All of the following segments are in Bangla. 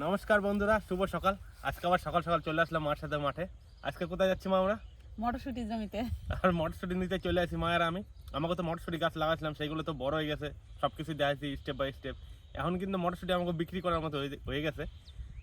নমস্কার বন্ধুরা শুভ সকাল। আজকে আবার সকাল সকাল চলে আসলাম মার সাথে মাঠে। আজকে কোথায় যাচ্ছি মা আমরা? মটরশুটি জমিতে। আর মটরশুটি নিতে চলে আসি মায়ের আমি। আমাকে তো মটরশুটি গাছ লাগাচ্ছিলাম সেইগুলো তো বড় হয়ে গেছে। সব কিছু দেখাচ্ছি স্টেপ বাই স্টেপ এখন কিন্তু মটরশুটি আমাকে বিক্রি করার মতো হয়ে হয়ে গেছে।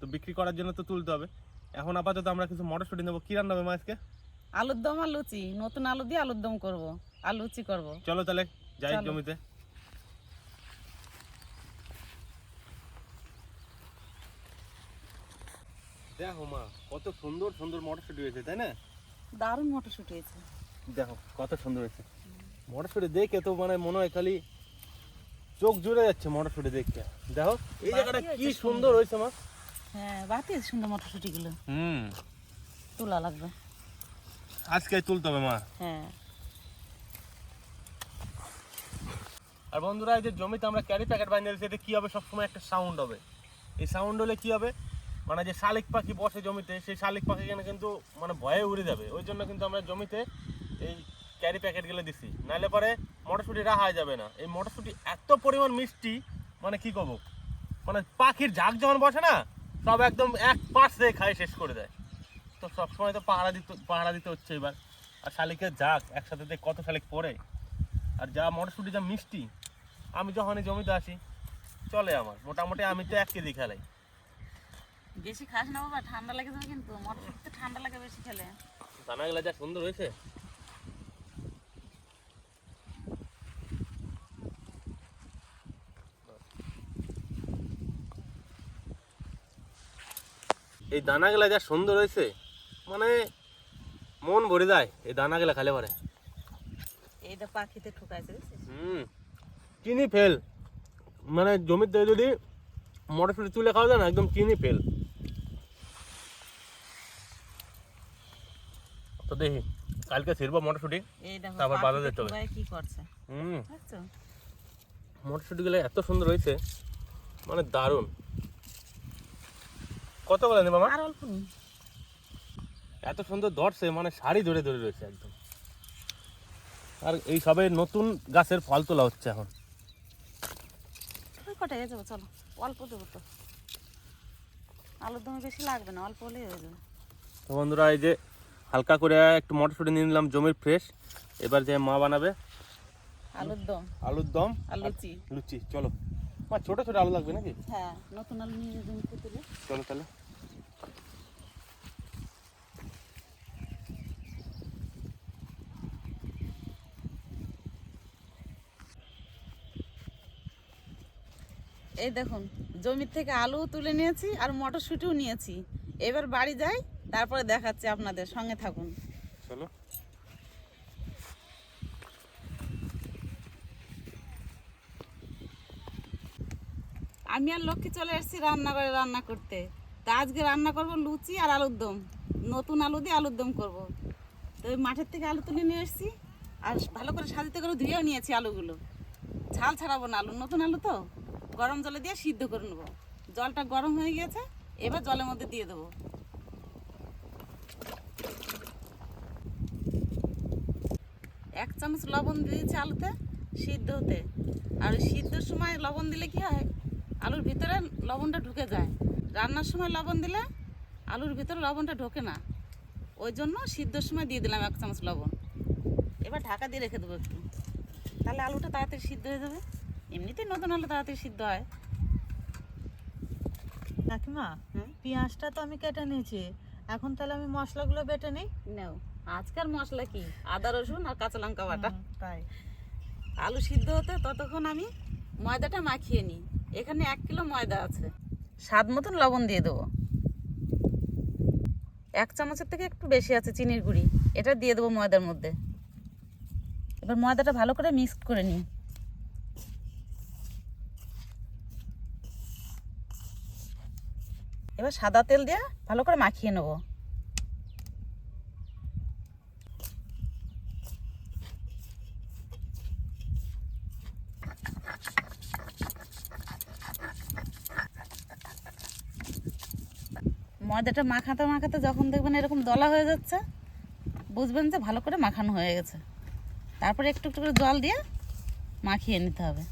তো বিক্রি করার জন্য তো তুলতে হবে। এখন আপাতত আমরা কিছু মটরশুটি নেব। কী রান্না হবে মা আজকে? আলুর দম আর লুচি। নতুন আলু দিয়ে আলুর দম করব। আর লুচি করব। চলো তাহলে যাই জমিতে। দেখো মা কত সুন্দর সুন্দর মটরশুটি হয়েছে তাই না? দারুণ মটরশুটি হয়েছে। দেখো কত সুন্দর হয়েছে। মটরশুটি দেখে তো মানে মনে হয় খালি চোখ জুড়ে যাচ্ছে মটরশুটি দেখতে। দেখো এই জায়গাটা কি সুন্দর হয়েছে মা। হ্যাঁ বাতি সুন্দর মটরশুটিগুলো। হুম। তোলা লাগবে। আজকে তুলতে হবে মা। হ্যাঁ। আর বন্ধুরা এই যে জমিতে আমরা ক্যারি প্যাকেট বানিয়ে দিয়েছি এতে কি হবে? সবসময় একটা সাউন্ড হবে। এই সাউন্ড হলে কি হবে? মানে যে শালিক পাখি বসে জমিতে, সেই শালিক পাখি এখানে কিন্তু মানে ভয়ে উড়ে যাবে। ওই জন্য কিন্তু আমরা জমিতে এই ক্যারি প্যাকেটগুলো দিছি। নাহলে পরে মটরশুঁটি রাখা যাবে না। এই মটরশুঁটি এত পরিমাণ মিষ্টি মানে কি করব? মানে পাখির ঝাঁক যখন বসে না, সব একদম এক পাশ দিয়ে খায়, শেষ করে দেয়। তো সবসময় তো পাহারা দিতে পাহারা দিতে হচ্ছে এবার। আর শালিকের ঝাঁক, একসাথে দিয়ে কত শালিক পড়ে। আর যা মটরশুঁটি, যা মিষ্টি, আমি যখনই জমিতে আসি, চলে আমার। মোটামুটি আমি তো এক কেজি খেলাই। বেশি খাস না বাবা ঠান্ডা লেগে যাবে কিন্তু মটরশুটিতে ঠান্ডা লাগে বেশি খেলে। দানাগুলো যা সুন্দর হয়েছে। এই দানাগুলা যা সুন্দর হয়েছে মানে মন ভরে যায় এই দানা দানাগুলা খালে পরে। এইটা পাখিতে ঠুকাইছে হুম চিনি ফেল। মানে জমিতে যদি মটরশুঁটি তুলে খাওয়া যায় না একদম চিনি ফেল। তো দেখি কালকে ছিড়বো মটরশুঁটি এই তারপর বাজারে যেতে হবে। ঠুকায় কি করছে। হুম। বুঝছ এত সুন্দর হয়েছে মানে দারুণ। কত নেবা অল্প এত সুন্দর ধরছে মানে শাড়ি ধরে ধরে রয়েছে একদম। আর এই সবে নতুন গাছের ফল তোলা হচ্ছে এখন। ওই কটা চলো অল্প দেবো তো। আলুর দমে বেশি লাগবে না অল্প হলেই হয়ে যাবে। তো বন্ধুরা এই যে হালকা করে একটু মটরশুঁটি নিয়ে নিলাম জমির ফ্রেশ এবার যে মা বানাবে আলুর দম। আলুর দম আর লুচি। লুচি চলো। মা ছোট ছোট আলু লাগবে নাকি? হ্যাঁ নতুন আলু নিয়ে জমিতে তুলে চলো তাহলে। এই দেখুন জমির থেকে আলু তুলে নিয়েছি আর মটরশুঁটিও নিয়েছি। এবার বাড়ি যাই তারপরে দেখাচ্ছি আপনাদের সঙ্গে থাকুন। চলো। আমি আর লক্ষ্মী চলে এসেছি রান্নাঘরে রান্না করতে। তা আজকে রান্না করব লুচি আর আলুর দম। নতুন আলু দিয়ে আলুর দম করব। তো ওই মাঠের থেকে আলু তুলে নিয়ে এসেছি। আর ভালো করে সাজিতে করে ধুয়েও নিয়েছি আলুগুলো। ছাল ছাড়াবো না আলু নতুন আলু তো। গরম জলে দিয়ে সিদ্ধ করে নেব। জলটা গরম হয়ে গিয়েছে এবার জলের মধ্যে দিয়ে দেবো। এক চামচ লবণ দিয়েছি আলুতে সিদ্ধ হতে। আর ওই সিদ্ধর সময় লবণ দিলে কি হয়? আলুর ভিতরে লবণটা ঢুকে যায়। রান্নার সময় লবণ দিলে আলুর ভিতরে লবণটা ঢোকে না। ওই জন্য সিদ্ধর সময় দিয়ে দিলাম এক চামচ লবণ। এবার ঢাকা দিয়ে রেখে দেবো একটু। তাহলে আলুটা তাড়াতাড়ি সিদ্ধ হয়ে যাবে। এমনিতেই নতুন আলু তাড়াতাড়ি সিদ্ধ হয়। কাকিমা? পেঁয়াজটা তো আমি কেটে নিয়েছি। এখন তাহলে আমি মশলাগুলো বেটে নিই? নাও। আজকাল মশলা কি? আদা রসুন আর কাঁচা লঙ্কা বাটা। তাই। আলু সিদ্ধ হতে ততক্ষণ আমি ময়দাটা মাখিয়ে নিই। এখানে এক কিলো ময়দা আছে। স্বাদ মতন লবণ দিয়ে দেবো। এক চামচের থেকে একটু বেশি আছে চিনির গুঁড়ি। এটা দিয়ে দেবো ময়দার মধ্যে। এবার ময়দাটা ভালো করে মিক্সড করে নিই। এবার সাদা তেল দিয়ে ভালো করে মাখিয়ে নেব। ময়দাটা মাখাতে মাখাতে যখন দেখবেন এরকম দলা হয়ে যাচ্ছে, বুঝবেন যে ভালো করে মাখানো হয়ে গেছে। তারপরে একটু একটু করে জল দিয়ে মাখিয়ে নিতে হবে।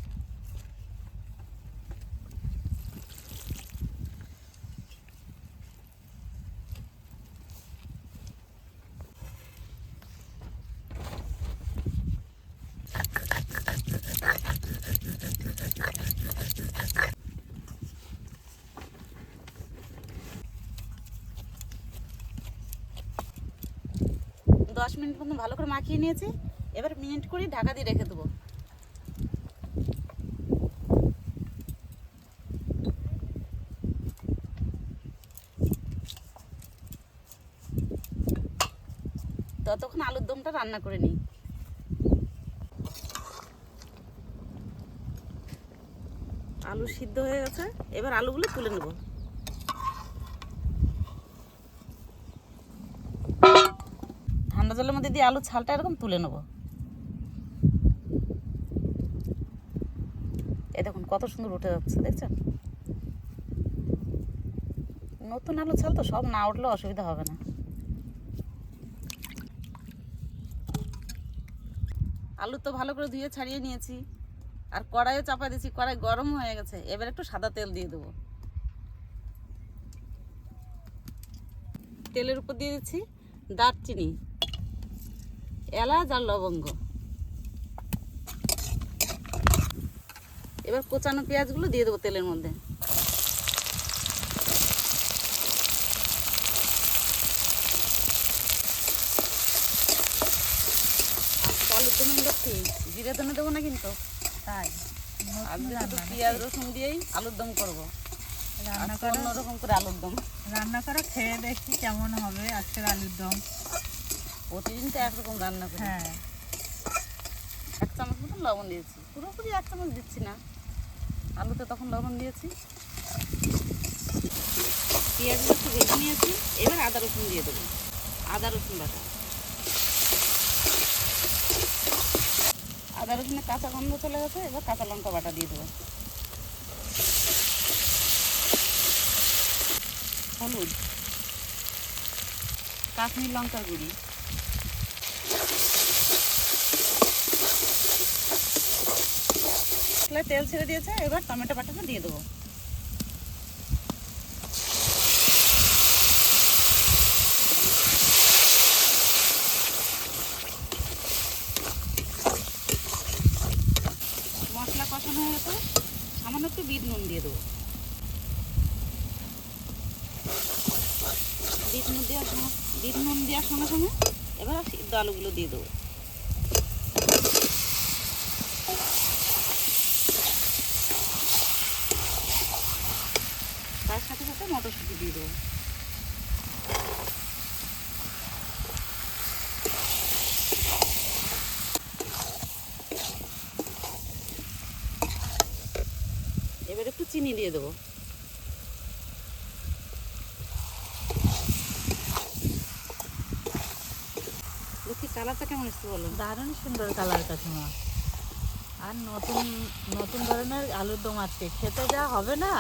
মিনিট মতন ভালো করে মাখিয়ে নিয়েছি। এবার মিনিট করে ঢাকা দিয়ে রেখে দেবো। ততক্ষণ আলুর দমটা রান্না করে নিই। আলু সিদ্ধ হয়ে গেছে। এবার আলুগুলো তুলে নেব ঠান্ডা জলের মধ্যে দিয়ে আলুর ছালটা এরকম তুলে নেব। এ দেখুন কত সুন্দর উঠে যাচ্ছে, দেখছেন? নতুন আলু ছাল তো সব না উঠলে অসুবিধা হবে না। আলু তো ভালো করে ধুয়ে ছাড়িয়ে নিয়েছি, আর কড়াইও চাপা দিয়েছি, কড়াই গরম হয়ে গেছে, এবার একটু সাদা তেল দিয়ে দেবো। তেলের উপর দিয়ে দিচ্ছি দারচিনি এলাচ আর লবঙ্গ। এবার কোচানো পেঁয়াজগুলো দিয়ে দেবো তেলের মধ্যে। আলুর দমে লক্ষ্মী জিরে দমে দেবো না কিন্তু? তাই। আমি শুধু পেঁয়াজ রসুন দিয়েই আলুর দম করব। রান্না করে অন্যরকম করে আলুর দম। রান্না করে খেয়ে দেখি কেমন হবে আজকের আলুর দম। প্রতিদিন তো একরকম রান্না করি। হ্যাঁ। এক চামচ মতন লবণ দিয়েছি। পুরোপুরি এক চামচ দিচ্ছি না। আলুতে তখন লবণ দিয়েছি। পেঁয়াজগুলো একটু ভেজে নিয়েছি। এবার আদা রসুন দিয়ে দেবো। আদা রসুন বাটা। আদা রসুনের কাঁচা গন্ধ চলে গেছে। এবার কাঁচা লঙ্কা বাটা দিয়ে দেবো। হলুদ। কাশ্মীর লঙ্কার গুঁড়ি। মশলায় তেল ছেড়ে দিয়েছে, এবার টমেটো বাটাটা দিয়ে দেবো। মশলা কষানো হয়ে গেছে, সামান্য একটু বিট নুন দিয়ে দেবো। বিট নুন দেওয়ার সঙ্গে বিট নুন দেওয়ার সঙ্গে সঙ্গে এবার সিদ্ধ আলুগুলো দিয়ে দেবো তার সাথে মটরশুঁটি দিয়ে দেবো। এবার একটু চিনি দিয়ে দেবো। কালারটা কেমন এসছে বলো? দারুণ সুন্দর কালার কাকিমা। আর নতুন নতুন ধরনের আলুর দম আজকে। খেতে যা হবে না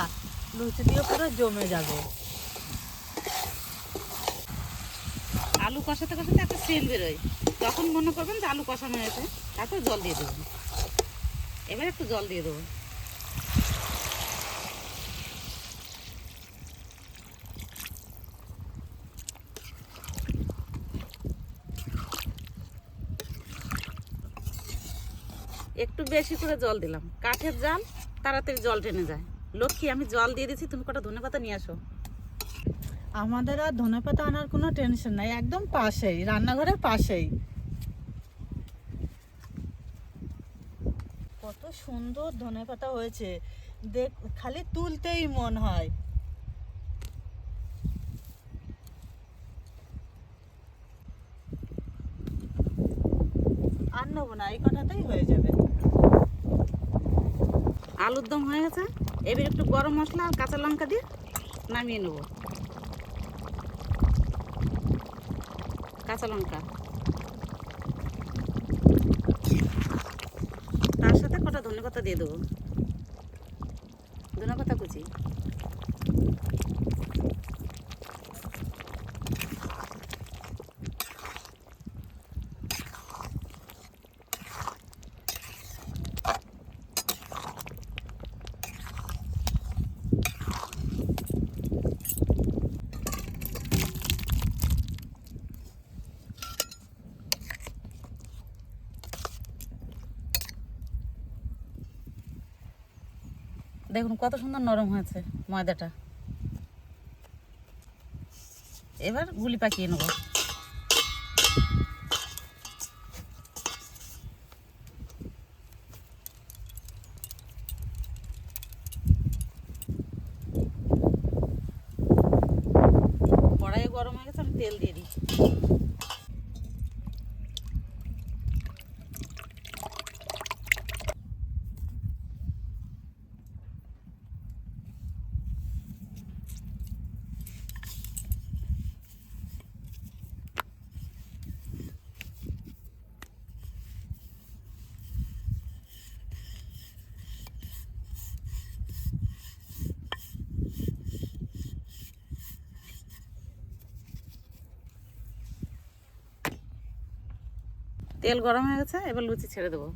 লুচি দিয়ে পুরো জমে যাবে। আলু কষাতে কষাতে একটা সেল বেরোয়। তখন মনে করবেন যে আলু কষানো হয়েছে, তারপর জল দিয়ে দেবেন এবার একটু জল দিয়ে দেবো। একটু বেশি করে জল দিলাম। কাঠের জাল তাড়াতাড়ি জল টেনে যায়। লক্ষ্মী আমি জল দিয়ে দিচ্ছি তুমি কটা ধনে পাতা নিয়ে আসো। আমাদের আর ধনে পাতা আনার কোনো টেনশন নাই একদম পাশেই রান্নাঘরের পাশেই। কত সুন্দর ধনে পাতা হয়েছে দেখ খালি তুলতেই মন হয়। আর নেব না এই কটাতেই হয়ে যাবে। আলুর দম হয়ে গেছে? এবার একটু গরম মশলা আর কাঁচা লঙ্কা দিয়ে নামিয়ে নেব। কাঁচা লঙ্কা। তার সাথে কটা ধনে পাতা দিয়ে দেবো। ধনে পাতা কুচি। দেখুন, কত সুন্দর নরম হয়েছে ময়দাটা। এবার গুলি পাকিয়ে নেব। কড়াই গরম হয়ে গেছে, আমি তেল দিয়ে দিই। তেল গরম হয়ে গেছে এবার লুচি ছেড়ে দেবো।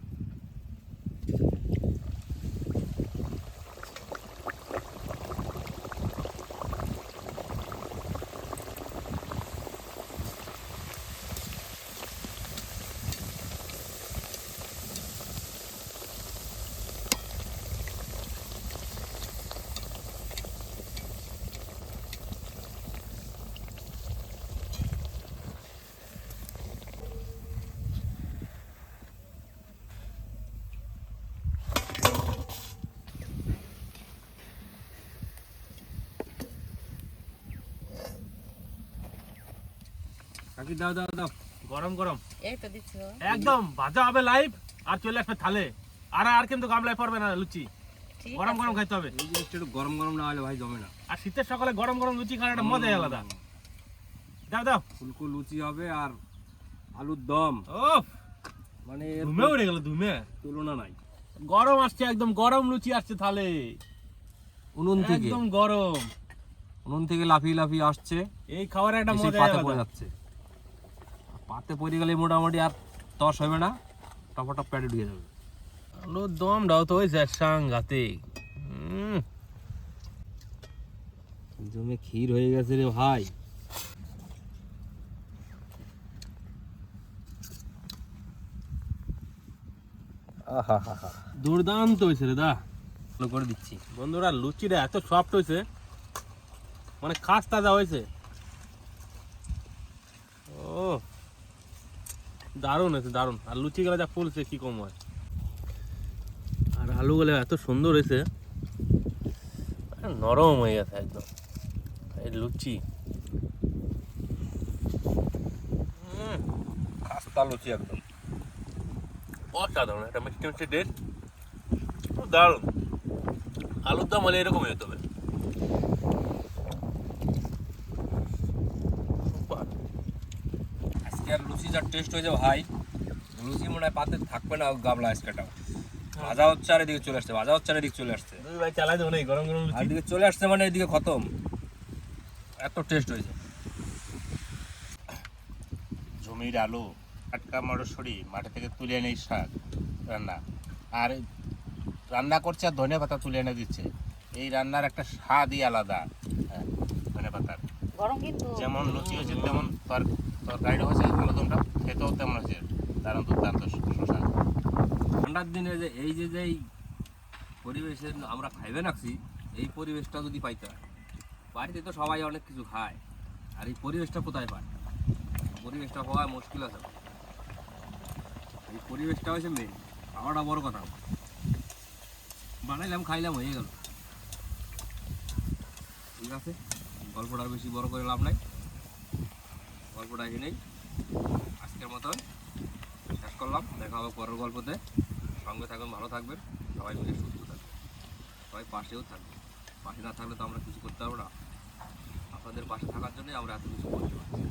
কাকি দাও দাও দাও। গরম গরম। এই তো দিচ্ছি। একদম ভাজা হবে লাইভ আর চলে আসবে থালে। আর আর কিন্তু গামলায় পড়বে না লুচি। গরম গরম খাইতে হবে। এই জিনিসটা একটু গরম গরম না হলে ভাই জমে না। আর শীতের সকালে গরম গরম লুচি খাওয়ার একটা মজাই আলাদা। দাও দাও। ফুলকো লুচি হবে আর আলুর দম। ও মানে ধুমে উড়ে গেল ধুমে। তুলনা নাই। গরম আসছে একদম গরম লুচি আসছে থালে। উনুন থেকে। একদম গরম। উনুন থেকে লাফিয়ে লাফিয়ে আসছে। এই খাওয়ার একটা মজা পড়ে আলাদা। যাচ্ছে। পাতে পড়ে গেলে মোটামুটি আর তস হবে না টপাটপ প্যাটে ঢুকে যাবে। আলুর দমটাও তো হয়েছে সাংঘাতিক। জমে ক্ষীর হয়ে গেছে রে ভাই। দুর্দান্ত হয়েছে রে দা। করে দিচ্ছি। বন্ধুরা লুচিটা এত সফট হয়েছে মানে খাস তাজা হয়েছে। দারুণ হয়েছে দারুণ। আর লুচি গুলো যা ফুলছে কি কম হয়। আর আলুগুলো এত সুন্দর হয়েছে। নরম হয়ে গেছে একদম। এই লুচি। খাস্তা লুচি একদম। অসাধারণ একটা মিষ্টি মিষ্টি ডেট দারুণ। আলুর দাম হলে এরকমই হতে হবে Super. আজকে আর লুচি যা টেস্ট হয়েছে ভাই লুচি মনে হয় পাতে থাকবে না গাবলা আজকেটাও ভাজা হচ্ছে আর এদিকে চলে আসছে ভাজা হচ্ছে আর এদিকে চলে আসছে। ভাই চালাই দেবো নাকি? গরম গরম আর এদিকে চলে আসছে মানে এদিকে খতম। এত টেস্ট হয়েছে। জমির আলু টাটকা মটরশুঁড়ি মাঠে থেকে তুলে এনে শাক রান্না। আর রান্না করছে আর ধনে পাতা তুলে এনে দিচ্ছে। এই রান্নার একটা স্বাদই আলাদা। হ্যাঁ ধনে পাতার। যেমন লুচি হয়েছে তেমন তর তরকারিটা হয়েছে আলুদমটা খেতেও হয়েছে ঠান্ডার দিনে যে এই যে যেই পরিবেশে আমরা খাইবে নাকছি, এই পরিবেশটা যদি পাইতে, বাড়িতে তো সবাই অনেক কিছু খায়, আর এই পরিবেশটা কোথায় পায়? পরিবেশটা পাওয়া মুশকিল আছে। এই পরিবেশটা হচ্ছে মেন খাওয়াটা বড় কথা। বানাইলাম, খাইলাম, হয়ে গেল। ঠিক আছে? গল্পটা বেশি বড় করে লাভ নাই। গল্পটা এখানেই আজকের মতন শেষ করলাম। দেখা হবে পরের গল্পতে। সঙ্গে থাকবেন ভালো থাকবেন। সবাই মিলে সুস্থ থাকবে সবাই পাশেও থাকবে পাশে না থাকলে তো আমরা কিছু করতে পারব না। আপনাদের পাশে থাকার জন্যই আমরা এত কিছু করতে পারছি।